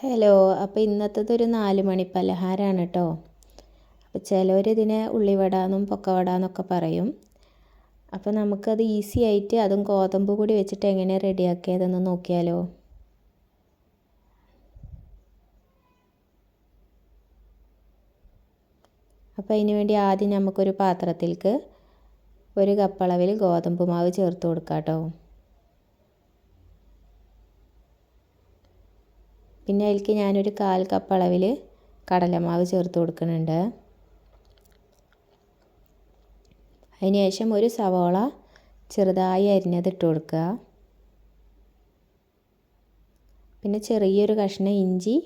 Hello അപ്പോൾ ഇന്നത്തത് ഒരു നാല് മണി പലഹാരമാണ് കേട്ടോ അപ്പോൾ ചിലവർ ഇതിനെ ഉള്ളിവട എന്നും പൊക്കവട എന്നൊക്കെ പറയും. അപ്പോൾ നമുക്കത് ഈസി ആയിട്ട് അതും ഗോതമ്പ് കൂടി വെച്ചിട്ട് എങ്ങനെയാണ് റെഡിയാക്കിയതെന്ന് നോക്കിയാലോ? അപ്പോൾ അതിന് വേണ്ടി ആദ്യം നമുക്കൊരു പാത്രത്തിലേക്ക് ഒരു കപ്പളവിൽ ഗോതമ്പ് മാവ് ചേർത്ത് കൊടുക്കാം കേട്ടോ പിന്നെ അതിലേക്ക് ഞാനൊരു കാൽ കപ്പ് അളവിൽ കടലമാവ് ചേർത്ത് കൊടുക്കുന്നുണ്ട്. അതിനുശേഷം ഒരു സവോള ചെറുതായി അരിഞ്ഞത് ഇട്ട് കൊടുക്കുക. പിന്നെ ചെറിയൊരു കഷ്ണം ഇഞ്ചി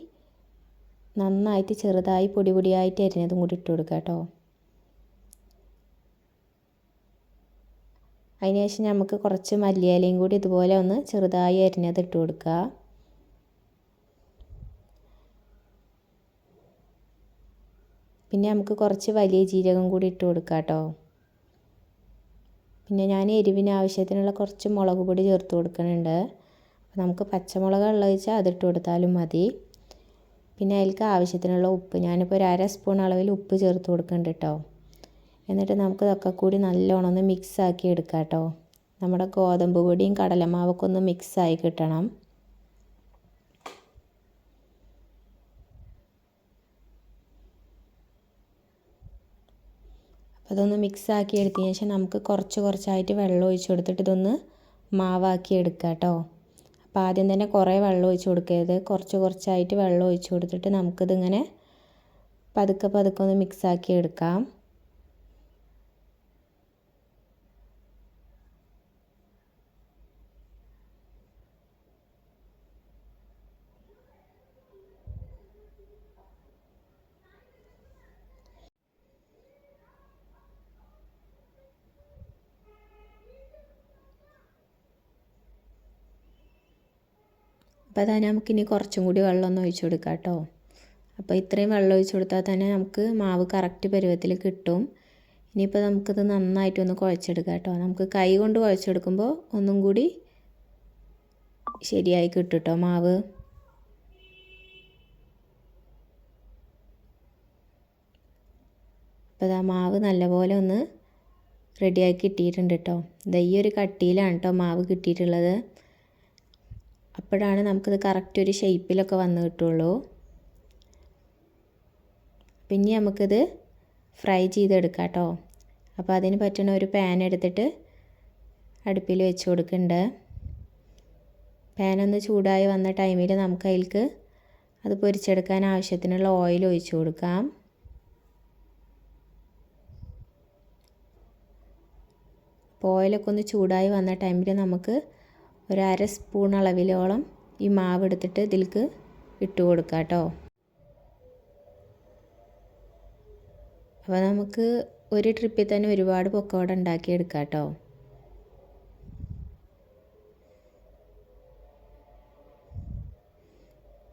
നന്നായിട്ട് ചെറുതായി പൊടി പൊടിയായിട്ട് അരിഞ്ഞതും കൂടി ഇട്ട് കൊടുക്കുക കേട്ടോ. അതിനുശേഷം നമുക്ക് കുറച്ച് മല്ലിയിലയും കൂടി ഇതുപോലെ ഒന്ന് ചെറുതായി അരിഞ്ഞത് ഇട്ട് കൊടുക്കുക. പിന്നെ നമുക്ക് കുറച്ച് വലിയ ജീരകം കൂടി ഇട്ട് കൊടുക്കാം കേട്ടോ പിന്നെ ഞാൻ എരിവിന് ആവശ്യത്തിനുള്ള കുറച്ച് മുളക് പൊടി ചേർത്ത് കൊടുക്കുന്നുണ്ട്. നമുക്ക് പച്ചമുളക് ഉള്ളത് വെച്ചാൽ അതിട്ട് കൊടുത്താലും മതി. പിന്നെ അതിലേക്ക് ആവശ്യത്തിനുള്ള ഉപ്പ് ഞാനിപ്പോൾ ഒരു അര സ്പൂൺ അളവിൽ ഉപ്പ് ചേർത്ത് കൊടുക്കുന്നുണ്ട് കേട്ടോ എന്നിട്ട് നമുക്ക് ഇതൊക്കെ കൂടി നല്ലോണം ഒന്ന് മിക്സ് ആക്കി എടുക്കാം കേട്ടോ നമ്മുടെ ഗോതമ്പ് പൊടിയും കടലമാവൊക്കെ ഒന്ന് മിക്സ് ആയി കിട്ടണം. അതൊന്ന് മിക്സ് ആക്കി എടുത്തതിന് ശേഷം നമുക്ക് കുറച്ച് കുറച്ചായിട്ട് വെള്ളം ഒഴിച്ച് കൊടുത്തിട്ട് ഇതൊന്ന് മാവാക്കി എടുക്കുക കേട്ടോ. അപ്പോൾ ആദ്യം തന്നെ കുറേ വെള്ളം ഒഴിച്ച് കൊടുക്കരുത്. കുറച്ച് കുറച്ചായിട്ട് വെള്ളം ഒഴിച്ച് കൊടുത്തിട്ട് നമുക്കിതിങ്ങനെ പതുക്കെ പതുക്കെ ഒന്ന് മിക്സ് ആക്കി എടുക്കാം. അപ്പോൾ അതാ നമുക്കിനി കുറച്ചും കൂടി വെള്ളം ഒന്ന് ഒഴിച്ചു കൊടുക്കാം കേട്ടോ. അപ്പോൾ ഇത്രയും വെള്ളം ഒഴിച്ചു കൊടുത്താൽ തന്നെ നമുക്ക് മാവ് കറക്റ്റ് പരുവത്തിൽ കിട്ടും. ഇനിയിപ്പോൾ നമുക്കിത് നന്നായിട്ടൊന്ന് കുഴച്ചെടുക്കാം കേട്ടോ. നമുക്ക് കൈ കൊണ്ട് കുഴച്ചെടുക്കുമ്പോൾ ഒന്നും കൂടി ശരിയായി കിട്ടും കേട്ടോ മാവ്. അപ്പോൾ ആ മാവ് നല്ലപോലെ ഒന്ന് റെഡിയാക്കി കിട്ടിയിട്ടുണ്ട് കേട്ടോ. ഇതാ ഈ ഒരു കട്ടിയിലാണ് കേട്ടോ മാവ് കിട്ടിയിട്ടുള്ളത്. അപ്പോഴാണ് നമുക്കിത് കറക്റ്റ് ഒരു ഷേപ്പിലൊക്കെ വന്ന് കിട്ടുള്ളൂ. പിന്നെ നമുക്കിത് ഫ്രൈ ചെയ്തെടുക്കാം കേട്ടോ. അപ്പോൾ അതിന് പറ്റുന്ന ഒരു പാൻ എടുത്തിട്ട് അടുപ്പിൽ വെച്ച് കൊടുക്കുന്നുണ്ട്. പാനൊന്ന് ചൂടായി വന്ന ടൈമിൽ നമുക്ക് അതിലേക്ക് അത് പൊരിച്ചെടുക്കാൻ ആവശ്യത്തിനുള്ള ഓയിൽ ഒഴിച്ചു കൊടുക്കാം. അപ്പോൾ ഓയിലൊക്കെ ഒന്ന് ചൂടായി വന്ന ടൈമിൽ നമുക്ക് ഒരു അര സ്പൂൺ അളവിലോളം ഈ മാവ് എടുത്തിട്ട് ഇതിലേക്ക് ഇട്ട് കൊടുക്കുക കേട്ടോ അപ്പോൾ നമുക്ക് ഒരു ട്രിപ്പിൽ തന്നെ ഒരുപാട് പൊക്കവട ഉണ്ടാക്കിയെടുക്കാം കേട്ടോ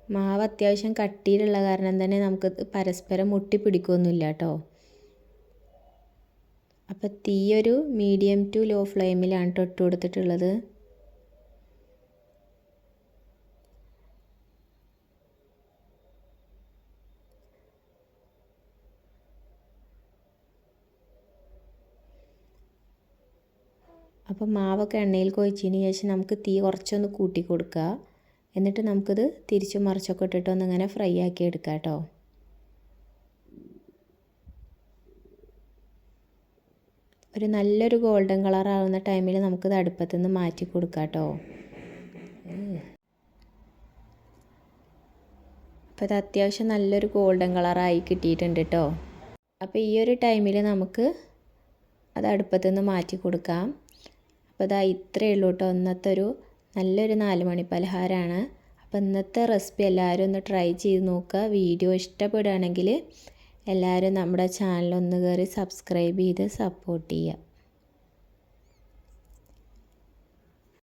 മാവ് അത്യാവശ്യം കട്ടിയിലുള്ള കാരണം തന്നെ നമുക്ക് പരസ്പരം മുട്ടി പിടിക്കുകയൊന്നുമില്ല കേട്ടോ അപ്പോൾ തീയൊരു മീഡിയം ടു ലോ ഫ്ലെയിമിലാണ് ഇട്ട് കൊടുത്തിട്ടുള്ളത്. അപ്പോൾ മാവൊക്കെ എണ്ണയിൽ കൊഴിച്ചതിന് ശേഷം നമുക്ക് തീ കുറച്ചൊന്ന് കൂട്ടി കൊടുക്കുക. എന്നിട്ട് നമുക്കിത് തിരിച്ചും മറിച്ചൊക്കെ ഇട്ടിട്ട് ഒന്ന് ഇങ്ങനെ ഫ്രൈ ആക്കി എടുക്കാം കേട്ടോ. ഒരു നല്ലൊരു ഗോൾഡൻ കളർ ആവുന്ന ടൈമിൽ നമുക്കിത് അടുപ്പത്തു നിന്ന് മാറ്റി കൊടുക്കാം കേട്ടോ. അപ്പോൾ ഇത് അത്യാവശ്യം നല്ലൊരു ഗോൾഡൻ കളറായി കിട്ടിയിട്ടുണ്ട് കേട്ടോ. അപ്പോൾ ഈ ഒരു ടൈമിൽ നമുക്ക് അത് അടുപ്പത്തു നിന്ന് മാറ്റി കൊടുക്കാം. അപ്പോൾ ഇതാ ഇത്രയേ ഉള്ളൂ കേട്ടോ. ഇന്നത്തെ ഒരു നല്ലൊരു നാല് മണി പലഹാരമാണ് അപ്പോൾ ഇന്നത്തെ റെസിപ്പി എല്ലാവരും ഒന്ന് ട്രൈ ചെയ്ത് നോക്കുക. വീഡിയോ ഇഷ്ടപ്പെടുകയാണെങ്കിൽ എല്ലാവരും നമ്മുടെ ചാനൽ ഒന്ന് കയറി സബ്സ്ക്രൈബ് ചെയ്ത് സപ്പോർട്ട് ചെയ്യുക.